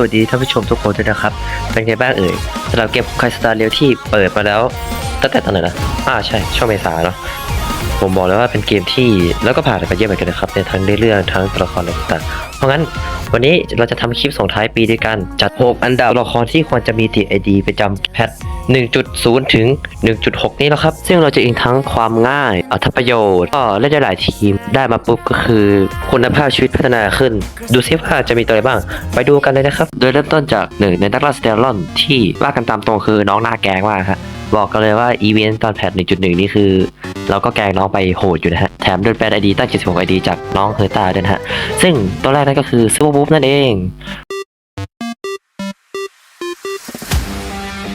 สวัสดีท่านผู้ชมทุกคนด้วยนะครับ เป็นไงบ้างเอ่ยสำหรับเกมคายสตาร์เรียวที่เปิดมาแล้วตั้งแต่ตอนไหนนะอ่าใช่ช่วงเมษาเนาะ ผมบอกเลยว่าเป็นเกมที่แล้วก็ผ่านไปเยอะเหมือนกันนะครับในทั้งเรื่องทั้งตัวละครต่างๆ เพราะงั้นวันนี้เราจะทำคลิปส่งท้ายปีด้วยกัน จัด 6 อันดับตัวละครที่ควรจะมีติดไอดีประจำแพท 1.0 ถึง 1.6 นี้แล้วครับ ซึ่งเราจะอิงทั้งความง่ายอัตประโยชน์ก็เล่นได้หลายทีมได้มาปุ๊บก็คือ คุณภาพชีวิตพัฒนาขึ้น ดูซิว่าจะมีตัวอะไรบ้าง ไปดูกันเลยนะครับ โดยเริ่มต้นจากหนึ่งในนักล่าสเตลลอนที่ว่ากันตามตรงคือน้องหน้าแกงมาครับบอกกันเลยว่าอีเวนต์ตอนแพท 1.1 นี่คือ เราก็แกงน้องไปโหดอยู่นะฮะ แถมโดนแปดไอดีตั้ง76ไอดีจากน้องเฮอร์ตาด้วยนะฮะ ซึ่งตัวแรกนั่นก็คือซูเปอร์บู๊นั่นเอง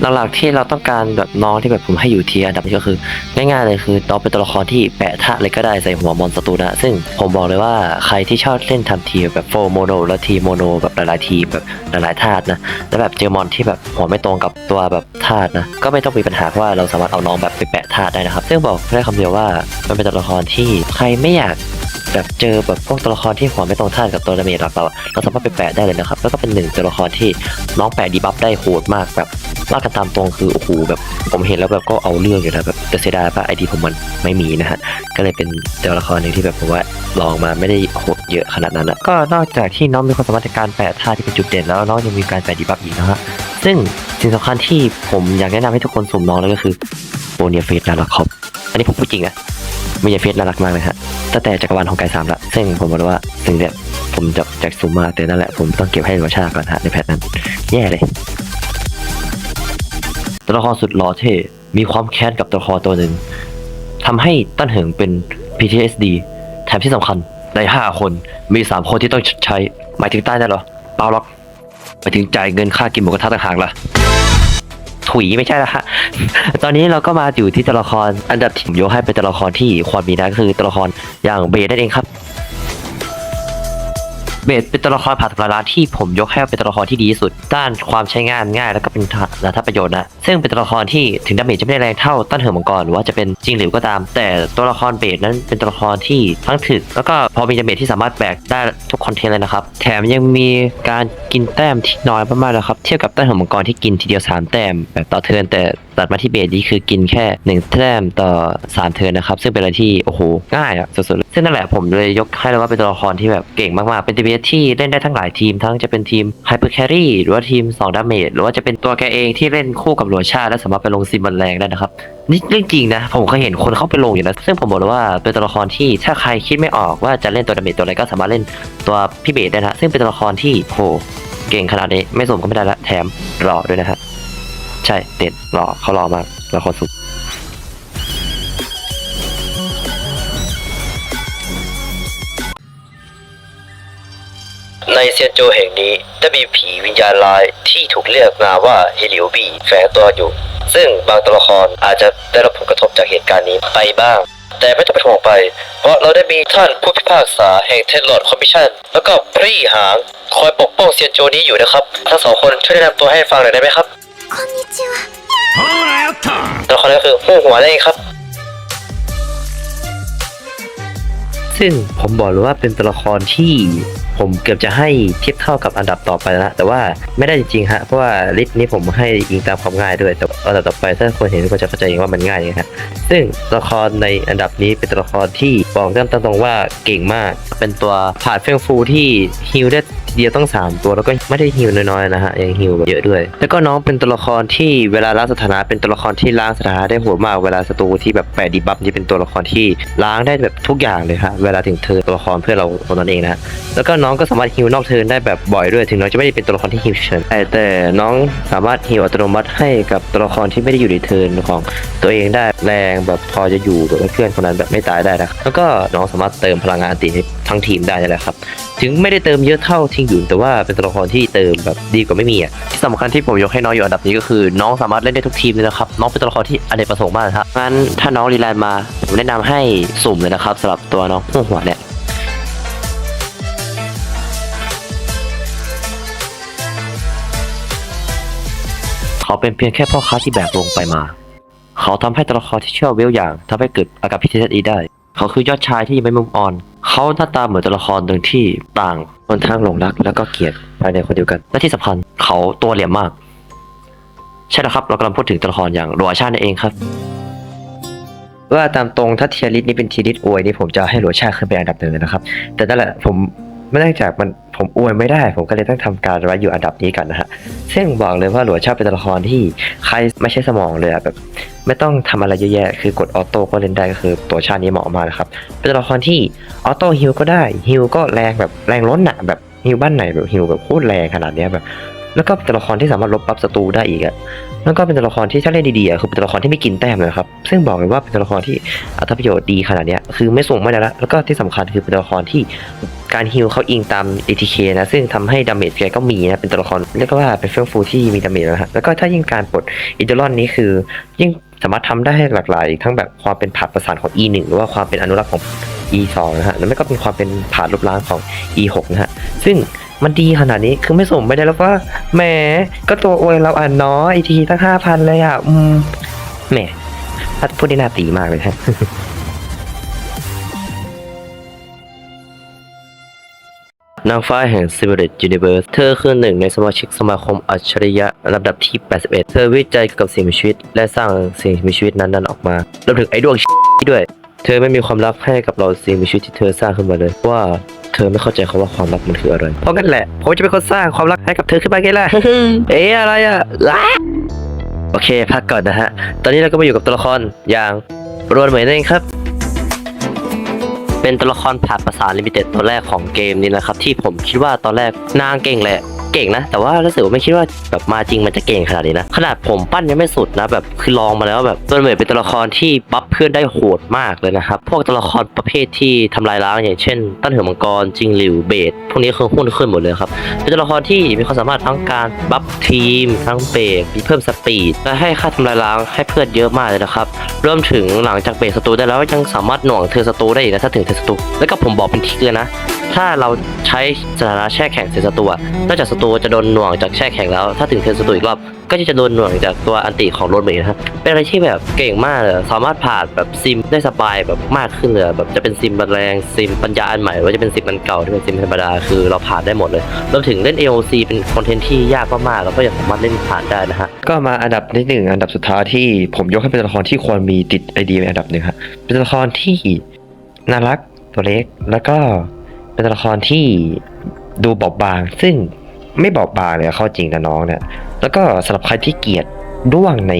หลักๆที่เราต้องการแบบน้องที่แบบผมให้อยู่เทีอันดับนี้ก็คือ ง่ายๆเลยคือน้องเป็นตัวละครที่แปะท่าอะไรก็ได้ใส่หัวมอนสตูนะซึ่งผมบอกเลยว่าใครที่ชอบเล่นทำทีแบบโฟโมโนและทีโมโนแบบหลายๆทีแบบหลายๆธาตุนะแล้วแบบเจอมอนที่แบบหัวไม่ตรงกับตัวแบบธาตุนะก็ไม่ต้องมีปัญหาเพราะว่าเราสามารถเอาน้องแบบไปแปะธาตุได้นะครับ ซึ่งบอกได้คำเดียวว่ามันเป็นตัวละครที่ใครไม่อยาก แบบเจอแบบพวกตัวละครที่หัวไม่ตรงท่ากับตัวดาเมจหลักเราเราสามารถไปแปะได้เลยนะครับ แล้วก็เป็นหนึ่งตัวละครที่น้องแปะดีบัฟได้โหดมากแบบว่ากันตามตรงคือโอ้โหแบบผมเห็นแล้วแบบก็เอาเรื่องอยู่นะแบบแต่เสียดายว่าไอดีผมมันไม่มีนะฮะก็เลยเป็นตัวละครหนึ่งที่แบบผมว่าลองมาไม่ได้โหดเยอะขนาดนั้นนะก็นอกจากที่น้องมีความสามารถในการแปะท่าที่เป็นจุดเด่นแล้วน้องยังมีการแปะดีบัฟอีกนะฮะซึ่งสิ่งสำคัญที่ผมอยากแนะนำให้ทุกคนสุ่มน้องเลยก็คือโบเนียเฟสนาราคอปอันนี้ผมพูดจริงนะ มีเฟสน่ารักมากเลยฮะตั้งแต่จักรวาลของไก่สามละซึ่งผมบอกเลยว่าสิ่งเนี้ยผมจะจากซูมมาแต่นั่นแหละผมต้องเก็บให้รสชาติก่อนฮะในแพทนั้น แย่เลย ตัวละครสุดหล่อเท่มีความแค้นกับตัวละครตัวหนึ่งทำให้ตั้นเหิงเป็น PTSD แถมที่สำคัญในห้าคนมีสามคนที่ต้องใช้ หมายถึงใต้นั่นเหรอเปล่าหรอกหมายถึงจ่ายเงินค่ากินหมูกระทะต่างหากล่ะ ถุยไม่ใช่ละฮะ ตอนนี้เราก็มาอยู่ที่ตัวละครอันดับที่ผมยกให้เป็นตัวละครที่ควรมีนะก็คือตัวละครอย่างเบนั่นเองครับ เบสเป็นตัวละครผ่านตำราที่ผมยกให้เป็นตัวละครที่ดีที่สุด ด้านความใช้งานง่าย แล้วก็เป็นนาทประโยชน์นะ ซึ่งเป็นตัวละครที่ถึงดาเมจจะไม่ได้แรงเท่าต้นเหิมมังกรหรือว่าจะเป็นจริงหรือก็ตาม แต่ตัวละครเบสนั้นเป็นตัวละครที่ทั้งถึก แล้วก็พอมีดาเมจที่สามารถแบกได้ทุกคอนเทนต์เลยนะครับ แถมยังมีการกินแต้มที่น้อยมากๆนะครับ เทียบกับต้นเหิมมังกรที่กินทีเดียวสามแต้มแบบต่อเทินแต่ตัดมาที่เบสนี่คือกินแค่หนึ่งแต้มต่อสามเทิร์นนะครับซึ่งเป็นอะไรที่โอ้โหง่ายอะสุดๆเลยซึ่งนั่นแหละผมเลยยกให้เลยว่าเป็นตัวละครที่แบบเก่งมากๆเป็นทีมที่เล่นได้ทั้งหลายทีม ทั้งจะเป็นทีมไฮเปอร์แครี่หรือว่าทีม2ดาเมจหรือว่าจะเป็นตัวแกเองที่เล่นคู่กับหลวชาและสามารถไปลงซิมบอลแรงได้นะครับนี่เรื่องจริงนะ ผมเคยเห็นคนเข้าไปลงอยู่นะ ซึ่งผมบอกเลยว่าเป็นตัวละครที่ถ้าใครคิดไม่ออกว่าจะเล่นตัวดาเมจตัวอะไรก็สามารถเล่นตัวพี่เบสได้นะซึ่งเป็นตัวละครที่โหเก่งขนาดนี้ไม่สมก็ไม่ได้ละแถมหล่อด้วยนะฮะใช่เด็ดหล่อเขาหล่อมากละครสุด ในเซียนโจแห่งนี้จะมีผีวิญญาณร้ายที่ถูกเรียกนามว่าเฮลิโอบีแฝงตัวอยู่ ซึ่งบางตัวละครอาจจะได้รับผลกระทบจากเหตุการณ์นี้ไปบ้าง แต่ไม่ต้องเป็นห่วงไป เพราะเราได้มีท่านผู้พิพากษาแห่งเทนลอดคอมมิชชั่น แล้วก็พรีหาง คอยปกป้องเซียนโจนี้อยู่นะครับ ทั้งสองคนช่วยแนะนำตัวให้ฟังหน่อยได้ไหมครับ こんにちは ほらやった ตัวละครนั้นก็คือหูหัวนั่นเองครับ ซึ่งผมบอกเลยว่าเป็นตัวละครที่ผมเกือบจะให้เทียบเท่ากับอันดับต่อไปแล้วนะแต่ว่าไม่ได้จริงๆฮะเพราะว่าลิสต์นี้ผมให้อิงตามความง่ายด้วยแต่อันดับต่อไปถ้าคนเห็นก็จะเข้าใจเองว่ามันง่ายนะฮะซึ่งตัวละครในอันดับนี้เป็นตัวละครที่บอกตามตรงๆว่าเก่งมาก เป็นตัวผ่านเฟงฟูที่ฮิลได้ เดียวต้องสามตัวแล้วก็ไม่ได้ฮิลน้อยๆนะฮะยังฮิลแบบเยอะด้วย แล้วก็น้องเป็นตัวละครที่เวลาล้างสถานะเป็นตัวละครที่ล้างสถานะได้โหดมากเวลาศัตรูที่แบบแปะดีบัฟนี่เป็นตัวละครที่ล้างได้แบบทุกอย่างเลยฮะเวลาถึงเธอตัวละครเพื่อเราตัวนั้นเองนะแล้วก็น้องก็สามารถฮิวนอกเทิร์นได้แบบบ่อยด้วยถึงน้องจะไม่ได้เป็นตัวละครที่ฮิวเฉินแต่แต่น้องสามารถฮิวอัตโนมัติให้กับตัวละครที่ไม่ได้อยู่ในเทิร์นของตัวเองได้แรงแบบพอจะอยู่กับเพื่อนคนนั้นแบบไม่ตายได้นะแล้วก็น้องสามารถเติมพลังงานติให้ทั้งทีมได้นั่นแหละครับ ถึงไม่ได้เติมเยอะเท่าทิงหยุนแต่ว่าเป็นตัวละครที่เติมแบบดีกว่าไม่มีอะที่สำคัญที่ผมยกให้น้องอยู่อันดับนี้ก็คือ น้องสามารถเล่นได้ทุกทีมเลยนะครับน้องเป็นตัวละครที่อเนกประสงค์มากนะครับงั้นถ้าน้องรีแลนด์มาผมแนะนำให้สุ่มเลยนะครับสำหรับตัวน้องหัวหัวเนี่ยเขาเป็นเพียงแค่พ่อค้าที่แบกลงไปมา เขาทำให้ตัวละครที่เชื่อเวลอย่างทำให้เกิดอาการพิเศษอีได้ เขาคือยอดชายที่ยังไม่มุมอ่อน เขาหน้าตาเหมือนตัวละครหนึ่งที่ต่างคนทั้งหลงรัก แล้วก็เกลียดภายในคนเดียวกัน และที่สำคัญเขาตัวเหลี่ยมมาก ใช่แล้วครับ เรากำลังพูดถึงตัวละครอย่างหลัวชาตินั่นเองครับ ว่าตามตรงถ้าเทียริสนี้เป็นเทียริสอวยนี่ผมจะให้หลัวชาติขึ้นไปอันดับหนึ่งเลยนะครับ แต่นั่นแหละผม ไม่ได้จากมันผมอวยไม่ได้ ผมก็เลยต้องทำการไว้อยู่อันดับนี้กันนะฮะซึ่งบอกเลยว่าหลัวชอบเป็นตัวละครที่ใครไม่ใช่สมองเลยอะแบบ ไม่ต้องทำอะไรเยอะแยะคือกดออโต้ก็เล่นได้ก็คือตัวชาตินี้เหมาะมากครับเป็นตัวละครที่ออโต้ฮิลก็ได้ฮิลก็แรงแบบแรงล้นหนะแบบฮิลบ้านไหนแบบฮิลแบบโคตรแรงขนาดเนี้ยแบบ แล้วก็เป็นตัวละครที่สามารถลบบัฟศัตรูได้อีกอะแล้วก็เป็นตัวละครที่ถ้าเล่นดีๆอะคือเป็นตัวละครที่ไม่กินแต้มเลยครับ ซึ่งบอกเลยว่าเป็นตัวละครที่อัตประโยชน์ดีขนาดเนี้ยคือไม่ส่งไม่ได้ละแล้วก็ที่สำคัญคือเป็นตัวละครที่การฮิลเขาอิงตาม ATK นะซึ่งทำให้ดาเมจแกก็มีนะเป็นตัวละครเรียกว่าเป็นเฟื่องฟูที่มีดาเมจนะฮะแล้วก็ถ้ายิ่งการปลดอิดอรอนนี้คือยิ่งสามารถทำได้หลากหลาย ทั้งแบบความเป็นผาดประสานของ E1 หรือว่าความเป็นอนุรักษ์ของ E2 นะฮะแล้วไม่ก็เป็นความเป็นผาดรูปร่างของ E6 นะฮะซึ่ง มันดีขนาดนี้คือไม่สมไม่ได้แล้วว่าแหมก็ตัวอวยเราอะเนาะไอทีตั้งห้าพันเลยอะ อืมแหมถ้าพูดได้น่าตีมากเลยฮะนางฟ้าแห่ง Spirit Universe เธอคือหนึ่งในสมาชิกสมาคมอัจฉริยะลำดับที่ 81 เธอวิจัยเกี่ยวกับสิ่งมีชีวิต และสร้างสิ่งมีชีวิตนั้นๆออกมารวมถึงไอ้ดวงด้วย เธอไม่มีความรักให้กับเราสิ่งมีชีวิตที่เธอสร้างขึ้นมาเลยว่าเธอไม่เข้าใจคำว่าความรักมันคืออะไร เพราะงั้นแหละผมจะเป็นคนสร้างความรักให้กับเธอขึ้นมาไงล่ะ เอ๊ะอะไรอะล้าโอเคพักก่อนนะฮะ ตอนนี้เราก็มาอยู่กับตัวละครอย่างรวนเหมยนั่นเองครับ เป็นตัวละครผ่านภาษาลิมิเต็ดตัวแรกของเกมนี้นะครับ ที่ผมคิดว่าตอนแรกนางเก่งแหละ เก่งนะ แต่ว่ารู้สึกว่าไม่คิดว่าแบบมาจริงมันจะเก่งขนาดนี้นะ ขนาดผมปั้นยังไม่สุดนะแบบคือลองมาแล้วแบบตัวเหมือนเป็นตัวละครที่บัฟเพื่อนได้โหดมากเลยนะครับ พวกตัวละครประเภทที่ทำลายล้างอย่างเช่น ต้นเหือมังกรจิงหลิวเบดพวกนี้คือหุ้นขึ้นหมดเลยครับเป็นตัวละครที่มีความสามารถทั้งการบัฟทีม ทั้งเบรกมีเพิ่มสปีดและให้ค่าทำลายล้างให้เพื่อนเยอะมากเลยนะครับรวมถึงหลังจากเบรกศัตรูได้แล้วยังสามารถหน่วงเธอศัตรูได้อีกนะถ้าถึงเธอศัตรูแล้วก็ผมบอกเป็นทริกเลยนะ ถ้าเราใช้สถานะแช่แข็งใส่ศัตรูอะนอกจากศัตรูจะโดนหน่วงจากแช่แข็งแล้ว ถ้าถึงเธอศัตรูอีกรอบก็จะโดนหน่วงจากตัวอันติของโรนเมย์นะฮะเป็นอะไรที่แบบเก่งมากเลยสามารถผ่านแบบซิมได้สบายแบบมากขึ้นเลยแบบจะเป็นซิมบันแรงซิมปัญญาอันใหม่หรือว่าจะเป็นซิมอันเก่าที่เป็นซิมธรรมดาคือเราผ่านได้หมดเลยรวมถึงเล่น AOC เป็นคอนเทนต์ที่ยากมากๆแล้วก็ยังสามารถเล่นผ่านได้นะฮะก็มาอันดับที่หนึ่งอันดับสุดท้ายที่ผมยกให้เป็นตัวละครที่ควรมีติดไอเดียอันดับหนึ่งครับเป็นตัวละครที่น่ารักตัวเล็กแล้วก็ เป็นตัวละครที่ดูบอบบาง ซึ่งไม่บอบบางเลยเข้าจริงนะน้องเนี่ย แล้วก็สำหรับใครที่เกลียดด้วงใน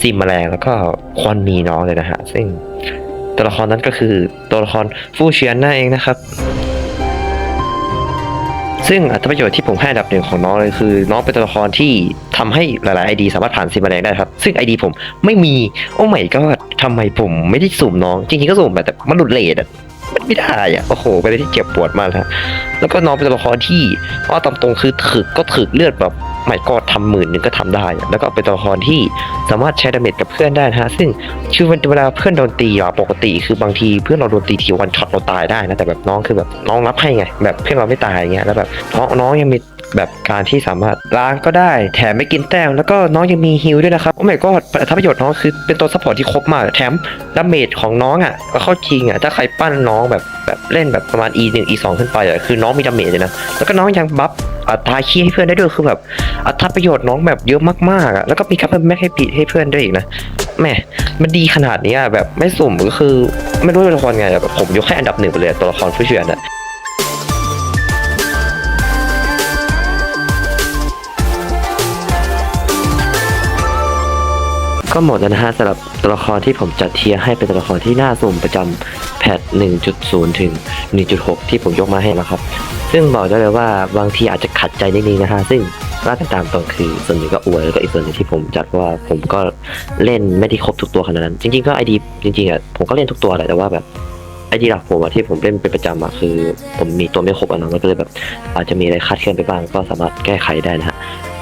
ซิมแมลงแล้วก็ควรมีน้องเลยนะฮะ ซึ่งตัวละครนั้นก็คือตัวละครฟูเชียนนั่นเองนะครับ ซึ่งอัตประโยชน์ที่ผมให้ดับหนึ่งของน้องเลยคือ น้องเป็นตัวละครที่ทำให้หลายๆไอดีสามารถผ่านซิมแมลงได้ครับ ซึ่งไอดีผมไม่มี โอ้ไม่ก็ทำไมผมไม่ได้สุ่มน้อง จริงๆก็สุ่มแต่มันหลุดเลทอะ ไม่ได้อะโอ้โหเป็นอะไรที่เจ็บปวดมากนะแล้วก็น้องเป็นตัวละครที่ว่าตามตรงคือถึกก็ถึกเลือดแบบไม่ก็ทำหมื่นหนึ่งก็ทำได้อะแล้วก็เป็นตัวละครที่สามารถใช้ดาเมจกับเพื่อนได้นะฮะซึ่งคือเวลาเพื่อนโดนตีอะปกติ คือบางทีเพื่อนเราโดนตีทีวันช็อตเราตายได้นะแต่แบบน้องคือแบบน้องรับให้ไงแบบเพื่อนเราไม่ตายอย่างเงี้ยแล้วแบบน้องน้องยังมี แบบการที่สามารถล้างก็ได้ แถมไม่กินแต้มแล้วก็น้องยังมีฮิลด้วยนะครับโอ้ไม่ก็ทัประโยชน์น้องคือเป็นตัวซัพพอร์ตที่ครบมากแถมดาเมจของน้องอะก็เข้าจริงอะถ้าใครปั้นน้องแบบแบบเล่นแบบประมาณ e 1 e 2ขึ้นไปอะคือน้องมีดาเมจเลยนะแล้วก็น้องยังบัฟอัตราคีย์ให้เพื่อนได้ด้วยคือแบบอัตราประโยชน์น้องแบบเยอะมากๆอะแล้วก็มีการเพิ่มแม็กให้ปีให้เพื่อนด้วยอีกนะแหม่มันดีขนาดนี้อะแบบไม่สุ่มก็คือไม่รู้ตัวละครไงแบบผมยกให้อันดับหนึ่งไปเลยตัวละครผู้เชี่ยวชาญอะ ก็หมดแล้วนะฮะสำหรับตัวละครที่ผมจัดเทียร์ให้เป็นตัวละครที่น่าสุ่มประจำแพท 1.0 ถึง 1.6 ที่ผมยกมาให้แล้วครับ ซึ่งบอกได้เลยว่าบางทีอาจจะขัดใจนิดนึงนะฮะ ซึ่งว่ากันตามตรงคือส่วนหนึ่งก็อวยแล้วก็อีกส่วนหนึ่งที่ผมจัดว่าผมก็เล่นไม่ได้ครบทุกตัวขนาดนั้น จริง ๆ ก็ไอดีจริงๆอะผมก็เล่นทุกตัวแหละแต่ว่าแบบไอดีหลักผมอะที่ผมเล่นเป็นประจำอะคือ ผมมีตัวไม่ครบอะเนาะมันก็เลยแบบอาจจะมีอะไรคาดเคลื่อนไปบ้าง ก็สามารถแก้ไขได้นะฮะ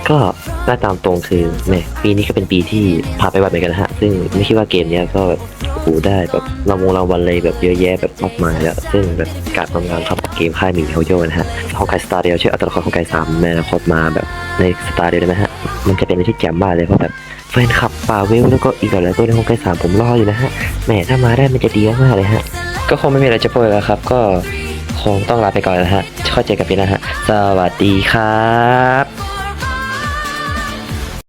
ก็ หน้าตามตรงคือแหมปีนี้ก็เป็นปีที่พาไปวัดเหมือนกันนะฮะ ซึ่งไม่คิดว่าเกมเนี้ยก็แบบโอ้โหได้แบบรางวงรางวัลเลยแบบเยอะแยะแบบมากมายแล้ว ซึ่งแบบการทำงานครับเกมค่ายมีเฮลโยนะฮะของไกสตาร์เดียวชื่ออัตราคอนของไกสามในอนาคตมาแบบในสตาร์เดียวนะฮะ มันจะเป็นอะไรที่แจ่มมากเลยเพราะแบบแฟนคลับป่าเวลแล้วก็อีกหลายๆตัวในของไกสามผมรออยู่นะฮะแหมถ้ามาได้มันจะดีมากเลยฮะก็คงไม่มีอะไรจะพูดแล้วครับ ก็คงต้องลาไปก่อนนะฮะค่อยเจกันปีหน้าฮะสวัสดีครับ